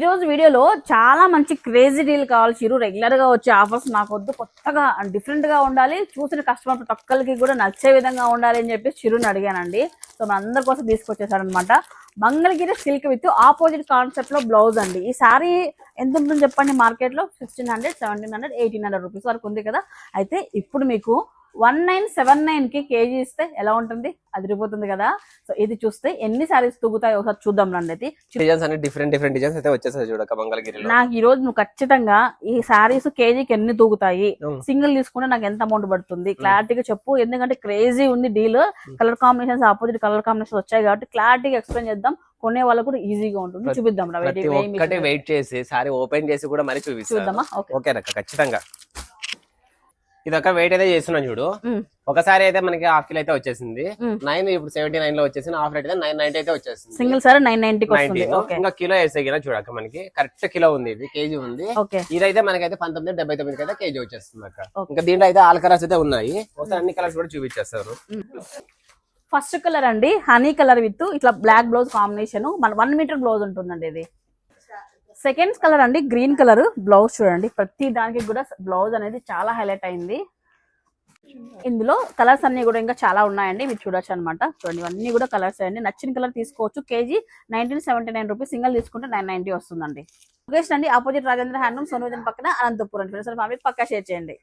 ఈ రోజు వీడియోలో చాలా మంచి క్రేజీ డీల్ కావాలి చిరు రెగ్యులర్గా వచ్చే ఆఫర్స్ నాకు వద్దు కొత్తగా డిఫరెంట్గా ఉండాలి. చూసిన కస్టమర్ ప్రతి ఒక్కరికి కూడా నచ్చే విధంగా ఉండాలి అని చెప్పి చిరుని అడిగానండి. సో మన అందరి కోసం తీసుకొచ్చేసారనమాట మంగళగిరి సిల్క్ విత్ ఆపోజిట్ కాన్సెప్ట్లో బ్లౌజ్ అండి. ఈ సారీ ఎంత ఉంటుందో చెప్పండి మార్కెట్లో hundred seventeen hundred eighteen hundred rupees వరకు ఉంది కదా. అయితే ఇప్పుడు మీకు వన్ నైన్ సెవెన్ నైన్కి కేజీ ఇస్తే ఎలా ఉంటుంది? అదిరిపోతుంది కదా. సో ఇది చూస్తే ఎన్ని సారీస్ తూగుతాయో ఒకసారి చూద్దాం రండి అయితే. డిజైన్స్ అన్ని డిఫరెంట్ డిఫరెంట్ డిజైన్స్ అయితే వచ్చేసాయి చూడక మంగళగిరిలో. నాకు ఈ రోజు నువ్వు ఖచ్చితంగా ఈ సారీస్ కేజీకి ఎన్ని తూగుతాయి. సింగిల్ తీసుకుంటే నాకు ఎంత అమౌంట్ పడుతుంది? క్లారిటీగా చెప్పు. ఎందుకంటే క్రేజీ ఉంది deal colour combinations opposite colour combination వచ్చాయి కాబట్టి క్లారిటీగా ఎక్స్ప్లెయిన్ చేద్దాం. కొనే వాళ్ళకు కూడా ఈజీగా ఉంటుంది. చూపిద్దాం వెయిట్ చేసి. సారీ ఓపెన్ చేసి కూడా మరి చూద్దామా? ఓకే. ఖచ్చితంగా. ఇది ఒక వెయిట్ అయితే చేస్తున్నాం చూడు. ఒకసారి అయితే మనకి హాఫ్ కిలో అయితే వచ్చేసింది. నైన్ ఇప్పుడు సెవెంటీ నైన్లో వచ్చేసింది హాఫ్ రేట్ అయితే నైన్ నైన్టీ అయితే వచ్చేసింది. సింగిల్ సారీ నైన్ నైన్టీకి వస్తుంది? 90 ఓకే ఇంకా కిలో వేసే కిలో చూడక మనకి. కరెక్ట్ కిలో ఉంది ఇది కేజీ ఉంది. ఇదైతే మనకైతే పంతొమ్మిది డెబ్బై తొమ్మిది అయితే కేజీ వచ్చేస్తుంది అక్క. ఇంకా దీంట్లో అయితే ఆల్ కలర్స్ అయితే ఉన్నాయి. ఒకసారి అన్ని కలర్స్ కూడా చూపించేస్తారు. ఫస్ట్ కలర్ అండి హనీ కలర్ విత్ ఇట్లా బ్లాక్ బ్లౌజ్ కాంబినేషన్ మన వన్ మీటర్ బ్లౌజ్ ఉంటుందండి ఇది. సెకండ్ కలర్ అండి గ్రీన్ కలర్ బ్లౌజ్ చూడండి. ప్రతి దానికి కూడా బ్లౌజ్ అనేది చాలా హైలైట్ అయింది. ఇందులో కలర్స్ అన్ని కూడా ఇంకా చాలా ఉన్నాయండి మీరు చూడొచ్చు అనమాట చూడండి ఇవన్నీ కూడా కలర్స్ అండి. నచ్చిన కలర్ తీసుకోవచ్చు. KG nineteen seventy nine rupees single తీసుకుంటే నైన్ నైన్టీ వస్తుందండి. లొకేషన్ అండి ఆపోజిట్ రాజేంద్ర హ్యాండ్లూమ్ సోనోజన్ పక్కన అనంతపురం. ఫ్రెండ్స్ ఫ్యామిలీ పక్కా షేర్ చేయండి.